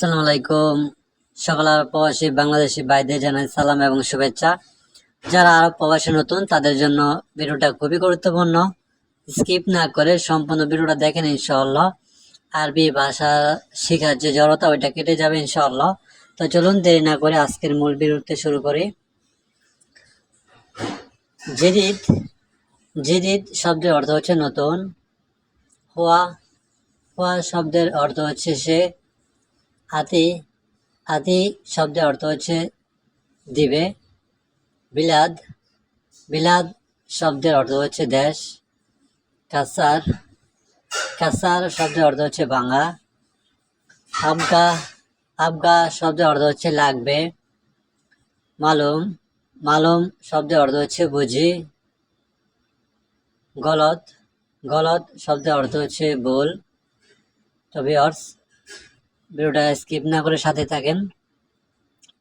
আসসালামু আলাইকুম সকল প্রবাসী বাংলাদেশি ভাইদের জানাই সালাম এবং শুভেচ্ছা। যারা আরব প্রবাসী নতুন, তাদের জন্য ভিডিওটা খুবই গুরুত্বপূর্ণ। স্কিপ না করে সম্পূর্ণ ভিডিওটা দেখেন ইনশাআল্লাহ। আরবি ভাষা শেখার যে জড়তা, ওইটা কেটে যাবে ইনশাআল্লাহ। তো চলুন, দেরি না করে আজকের মূল ভিডিওতে শুরু করি। জেদিদ জেদিদ শব্দের অর্থ হচ্ছে নতুন। হওয়া হওয়া শব্দের অর্থ হচ্ছে সে আতি আতি শব্দের অর্থ হচ্ছে দিবে। বিলাদ বিলাদ শব্দের অর্থ হচ্ছে দেশ। কাসার কাসার শব্দের অর্থ হচ্ছে ভাঙা। আবগা আবগা শব্দের অর্থ হচ্ছে লাগবে। মালুম মালুম শব্দের অর্থ হচ্ছে বুঝি। গলত গলত শব্দের অর্থ হচ্ছে ভুল তবে অর্থ ভিডিওটা স্কিপ না করে সাথে থাকেন।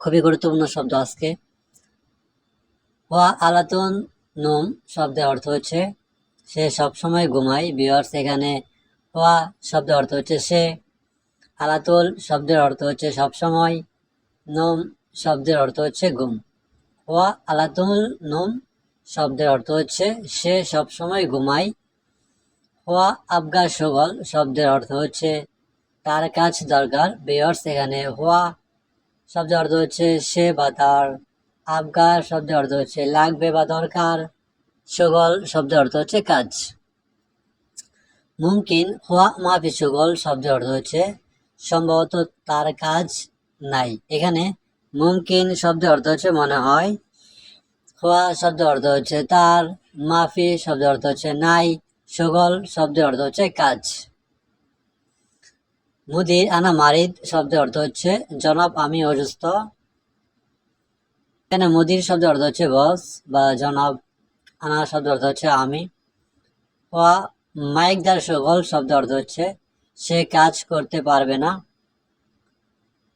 খুবই গুরুত্বপূর্ণ শব্দ আজকে। হওয়া আলাতুন নোম শব্দের অর্থ হচ্ছে, সে সবসময় ঘুমায়। বিয়ার্স এখানে হওয়া শব্দের অর্থ হচ্ছে সে। আলাতুল শব্দের অর্থ হচ্ছে সবসময়। নোম শব্দের অর্থ হচ্ছে ঘুম। হওয়া আলাতুল নোম শব্দের অর্থ হচ্ছে, সে সবসময় ঘুমায়। হওয়া আবগা সগল শব্দের অর্থ হচ্ছে তার কাজ দরকার। বেয়র্স এখানে হওয়া শব্দের অর্থ হচ্ছে সে বা তার আবগা শব্দের অর্থ হচ্ছে লাগবে বা দরকার। সুগল শব্দের অর্থ হচ্ছে কাজ। মুমকিন হওয়া মাফি সুগল শব্দের অর্থ হচ্ছে সম্ভবত তার কাজ নাই। এখানে মুমকিন শব্দের অর্থ হচ্ছে মনে হয়। হওয়া শব্দের অর্থ হচ্ছে তার, মাফি শব্দের অর্থ হচ্ছে নাই। সুগল শব্দের অর্থ হচ্ছে কাজ। মুদির আনা মারিদ শব্দের অর্থ হচ্ছে, জনাব, আমি অসুস্থ। এখানে মুদির শব্দের অর্থ হচ্ছে, বস বা জনাব আনা শব্দের অর্থ হচ্ছে, আমি। ওয়া মাইকদার সকল শব্দের অর্থ হচ্ছে, সে কাজ করতে পারবে না।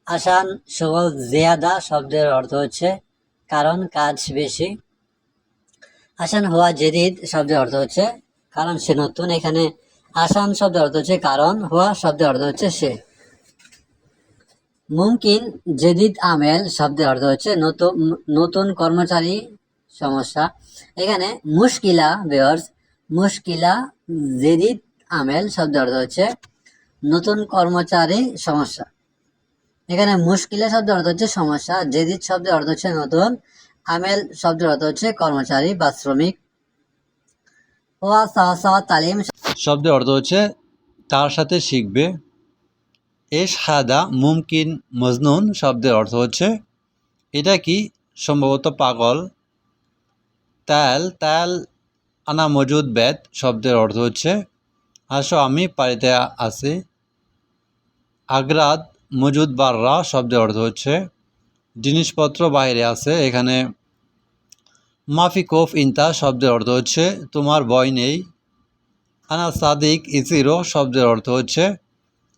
আসান সকল জিয়াদা শব্দের অর্থ হচ্ছে, কারণ কাজ বেশি। আসান হওয়া জেদিদ শব্দের অর্থ হচ্ছে, কারণ সে নতুন। এখানে আসান শব্দের অর্থ হচ্ছে কারণ হওয়া শব্দের অর্থ হচ্ছে সে। মুমকিন জেদিদ আমেল শব্দের অর্থ হচ্ছে নতুন নতুন কর্মচারী সমস্যা। এখানে মুশকিলা, বেয়ার্স, মুশকিলা জেদিদ আমেল শব্দের অর্থ হচ্ছে নতুন কর্মচারী সমস্যা। এখানে মুশকিলা শব্দের অর্থ হচ্ছে সমস্যা, জেদিদ শব্দের অর্থ হচ্ছে নতুন, আমেল শব্দের অর্থ হচ্ছে কর্মচারী বা শ্রমিক। ওয়া সাওয়া তালিম শব্দের অর্থ হচ্ছে তার সাথে শিখবে। এস হাদা মুমকিন মজনুন শব্দের অর্থ হচ্ছে, এটা কি? সম্ভবত পাগল। তাল তাল আনা মজুদ বেদ শব্দের অর্থ হচ্ছে, আসো আমি পারিতে আছি। আগ্রাদ মজুদ বাররা শব্দের অর্থ হচ্ছে, জিনিসপত্র বাইরে আছে, এখানে মাফিকোফ ইন্তা শব্দের অর্থ হচ্ছে, তোমার বয় নেই। আনা সাদিক ইসিরো শব্দের অর্থ হচ্ছে,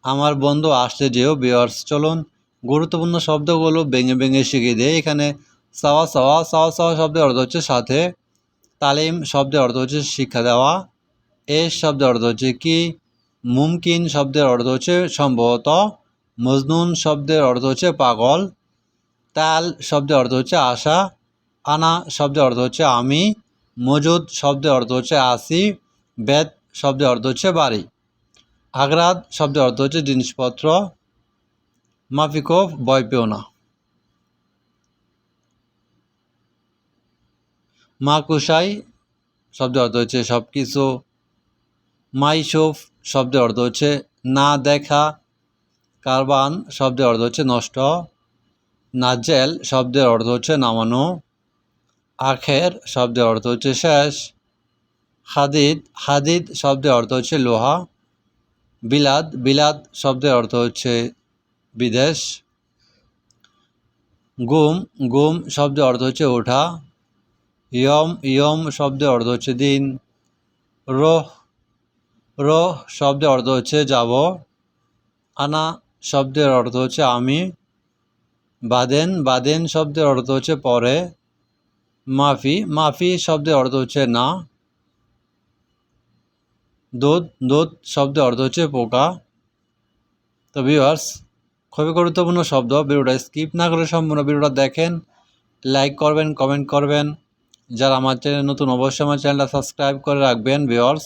আমার বন্ধু, আসতে যেও বিয়ার্স চলুন। গুরুত্বপূর্ণ শব্দগুলো ভেঙে ভেঙে শিখিয়ে দেয়। এখানে সাওয়া সাওয়া সাওয়া সাওয়া শব্দের অর্থ হচ্ছে সাথে। তালিম শব্দের অর্থ হচ্ছে শিক্ষা দেওয়া। এস শব্দের অর্থ হচ্ছে কি? মুমকিন শব্দের অর্থ হচ্ছে সম্ভবত। মজনুন শব্দের অর্থ হচ্ছে পাগল। তাল শব্দের অর্থ হচ্ছে আশা। আনা শব্দের অর্থ হচ্ছে আমি। মজুদ শব্দের অর্থ হচ্ছে আসি। বেদ শব্দের অর্থ হচ্ছে বাড়ি। আগ্রাদ শব্দের অর্থ হচ্ছে জিনিসপত্র। মাফিকোফ বয় পেও না। মাকুসাই শব্দের অর্থ হচ্ছে সব কিছু মাইসুফ শব্দের অর্থ হচ্ছে না দেখা। কারবান শব্দের অর্থ হচ্ছে নষ্ট। নাজেল শব্দের অর্থ হচ্ছে নামানো। আখের শব্দের অর্থ হচ্ছে শেষ। হাদিদ হাদিদ শব্দের অর্থ হচ্ছে লোহা, বিলাদ বিলাদ শব্দের অর্থ হচ্ছে বিদেশ, গুম গুম শব্দের অর্থ হচ্ছে ওঠা, ইয়ম ইয়ম শব্দের অর্থ হচ্ছে দিন, রোহ রোহ শব্দের অর্থ হচ্ছে যাব, আনা শব্দের অর্থ হচ্ছে আমি, বাদেন বাদেন শব্দের অর্থ হচ্ছে পরে, মাফি মাফি শব্দের অর্থ হচ্ছে না দুধ দুধ শব্দের অর্থ হচ্ছে পোকা। তো ভিউয়ার্স খুবই গুরুত্বপূর্ণ শব্দ, ভিডিওটা স্কিপ না করে সম্পূর্ণ ভিডিওটা দেখেন লাইক করবেন কমেন্ট করবেন। যারা আমার চ্যানেল নতুন, অবশ্যই আমার চ্যানেলটা সাবস্ক্রাইব করে রাখবেন ভিওর্স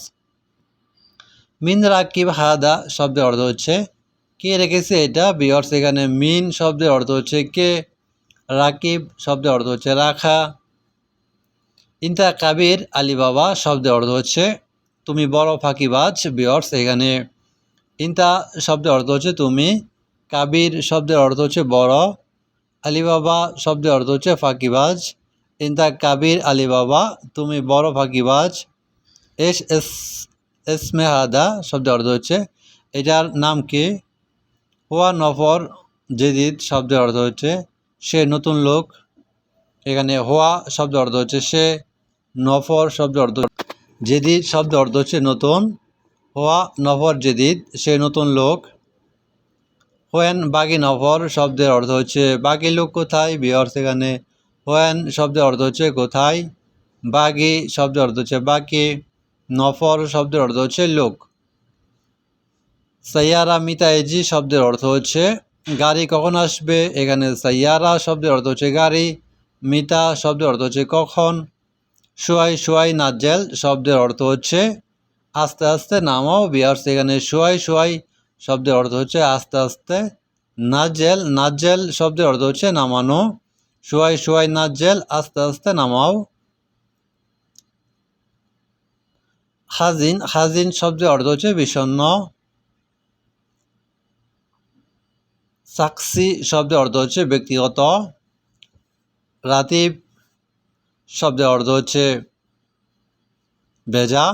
মিন রাকিব হাদা শব্দের অর্থ হচ্ছে কে রেখেছে এটা? বিয়ার্স এখানে মিন শব্দের অর্থ হচ্ছে কে? রাকিব শব্দের অর্থ হচ্ছে রাখা। ইন্তা কাবির আলী বাবা শব্দের অর্থ হচ্ছে তুমি বড় ফাঁকিবাজ, বিয়ার্স। এখানে ইন্তা শব্দের অর্থ হচ্ছে তুমি। কাবির শব্দের অর্থ হচ্ছে বড়। আলিবাবা শব্দের অর্থ হচ্ছে ফাঁকিবাজ। ইন্তা কাবির আলিবাবা, তুমি বড় ফাঁকিবাজ। এস এস এসমে হাদা শব্দের অর্থ হচ্ছে, এটার নাম কি? হুয়া নফর জেদিদ শব্দের অর্থ হচ্ছে, সে নতুন লোক। এখানে হোয়া শব্দের অর্থ হচ্ছে, সে নফর শব্দের অর্থ জেদিদ শব্দের অর্থ হচ্ছে নতুন। হোয়া নফর জেদিদ সে নতুন লোক। হোয়েন বাগি নফর শব্দের অর্থ হচ্ছে বাকি লোক কোথায়? বিহার সেখানে হোয়েন শব্দের অর্থ হচ্ছে কোথায়? বাগি শব্দের অর্থ হচ্ছে বাকি। নফর শব্দের অর্থ হচ্ছে লোক। সাইয়ারা মিতাইজি শব্দের অর্থ হচ্ছে গাড়ি কখন আসবে? এখানে সাইয়ারা শব্দের অর্থ হচ্ছে গাড়ি, মিতা শব্দের অর্থ হচ্ছে কখন? সোয়াই সোয়াই নাজেল শব্দের অর্থ হচ্ছে আস্তে আস্তে নামাও। বিয়ার্স এখানে সোয়াই সোয়াই শব্দের অর্থ হচ্ছে আস্তে আস্তে নাজেল নাজেল শব্দের অর্থ হচ্ছে নামানো। সোয়াই সোয়াই নাজেল আস্তে আস্তে নামাও। হাজিন হাজিন শব্দের অর্থ হচ্ছে বিষণ্ণ। সাক্ষী শব্দের অর্থ হচ্ছে ব্যক্তিগত। রাতিব শব্দের অর্থ হচ্ছে ভেজা।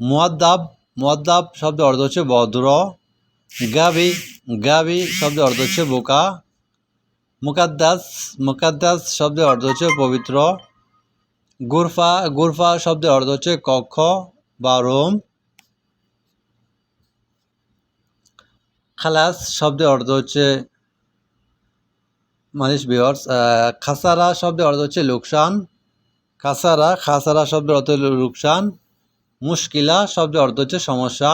মুয়াদ্দাব মুয়াদ্দাব শব্দের অর্থ হচ্ছে ভদ্র গাবি গাবি শব্দের অর্থ হচ্ছে বোকা। মুকাদ্দাস মুকাদ্দাস শব্দের অর্থ হচ্ছে পবিত্র। গুরফা গুরফা শব্দের অর্থ হচ্ছে কক্ষ বা রোম। খালাস শব্দের অর্থ হচ্ছে মানিস বিহর্স খাসারা শব্দের অর্থ হচ্ছে লোকসান। খাসারা খাসারা শব্দের অর্থ হলো লোকসান মুশকিলা শব্দের অর্থ হচ্ছে সমস্যা।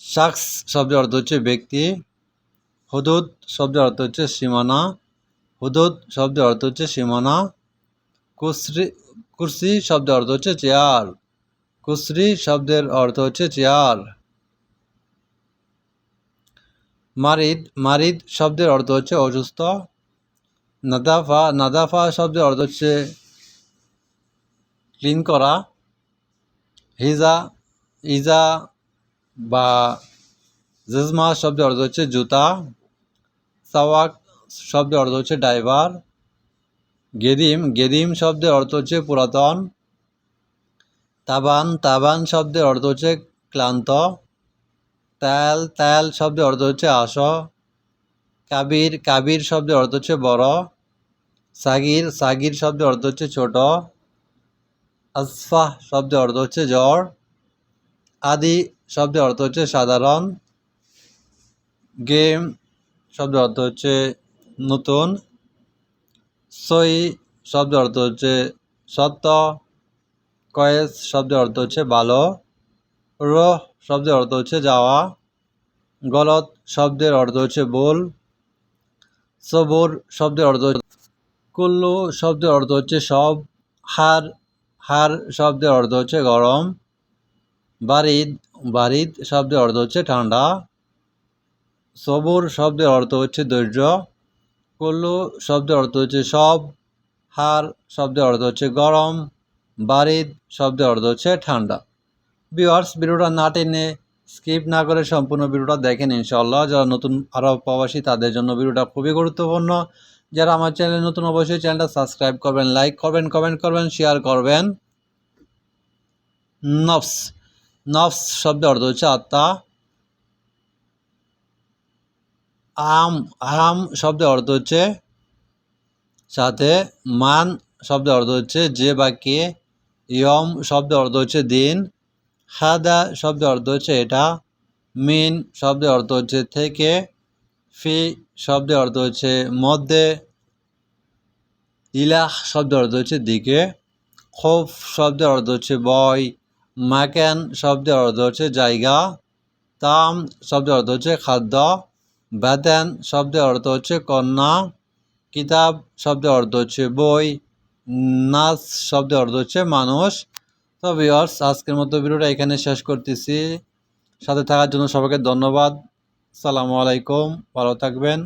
শাখস শব্দের অর্থ হচ্ছে ব্যক্তি। হুদুদ শব্দের অর্থ হচ্ছে সীমানা। হুদুদ শব্দের অর্থ হচ্ছে সীমানা। কুসরি, কুরসি শব্দের অর্থ হচ্ছে চেয়ার। কুসরি শব্দের অর্থ হচ্ছে চেয়ার। মারিদ মারিদ শব্দের অর্থ হচ্ছে অসুস্থ। নাদাফা নাদাফা শব্দের অর্থ হচ্ছে ক্লিন করা। হিজা ইজা বা জেজমা শব্দের অর্থ হচ্ছে জুতা। সাওয়াক শব্দের অর্থ হচ্ছে ড্রাইভার। গেদিম গেদিম শব্দের অর্থ হচ্ছে পুরাতন। তাবান তাবান শব্দের অর্থ হচ্ছে ক্লান্ত। তাল তাল শব্দের অর্থ হচ্ছে আস। কাবির কাবির শব্দের অর্থ হচ্ছে বড়। সাগির সাগির শব্দের অর্থ হচ্ছে ছোট। আসফাহ শব্দের অর্থ হচ্ছে জ্বর। আদি শব্দের অর্থ হচ্ছে সাধারণ। গেম শব্দের অর্থ হচ্ছে নতুন। সই শব্দের অর্থ হচ্ছে সত্য। কয়েস শব্দের অর্থ হচ্ছে ভালো। রহ শব্দের অর্থ হচ্ছে যাওয়া। গলত শব্দের অর্থ হচ্ছে বোল, সবর শব্দের অর্থ কুল্লু শব্দের অর্থ হচ্ছে সব, হার হার শব্দের অর্থ হচ্ছে গরম, বারিদ বারিদ শব্দের অর্থ হচ্ছে ঠান্ডা, সবুর শব্দের অর্থ হচ্ছে ধৈর্য, কুল্লু শব্দের অর্থ হচ্ছে সব, হার শব্দের অর্থ হচ্ছে গরম, বারিদ শব্দের অর্থ হচ্ছে ঠান্ডা। ভিউয়ার্স, ভিডিওটা না টেনে স্কিপ না করে সম্পূর্ণ ভিডিওটা দেখেন ইনশাল্লাহ যারা নতুন আরব প্রবাসী, তাদের জন্য ভিডিওটা খুবই গুরুত্বপূর্ণ। যারা আমার চ্যানেলে নতুন, অবশ্যই চ্যানেলটা সাবস্ক্রাইব করবেন, লাইক করবেন, কমেন্ট করবেন, শেয়ার করবেন। নফস নফস শব্দের অর্থ হচ্ছে আত্মা। আম আম শব্দের অর্থ হচ্ছে সাথে, মান শব্দের অর্থ হচ্ছে যে বা কে, ইয়ম শব্দের অর্থ হচ্ছে দিন। হাদা শব্দের অর্থ হচ্ছে এটা মিন শব্দের অর্থ হচ্ছে থেকে ফি শব্দের অর্থ হচ্ছে মধ্যে ইলাহ শব্দের অর্থ হচ্ছে দিকে খোফ শব্দের অর্থ হচ্ছে বয় মাকান শব্দের অর্থ হচ্ছে জায়গা তাম শব্দের অর্থ হচ্ছে খাদ্য বেতেন শব্দের অর্থ হচ্ছে কন্যা কিতাব শব্দের অর্থ হচ্ছে বই নাচ শব্দের অর্থ হচ্ছে মানুষ তো ভিওর্স আজকের মতো ভিডিওটা এখানে শেষ করতেছি। সাথে থাকার জন্য সবাইকে ধন্যবাদ। সালামু আলাইকুম। ভালো থাকবেন।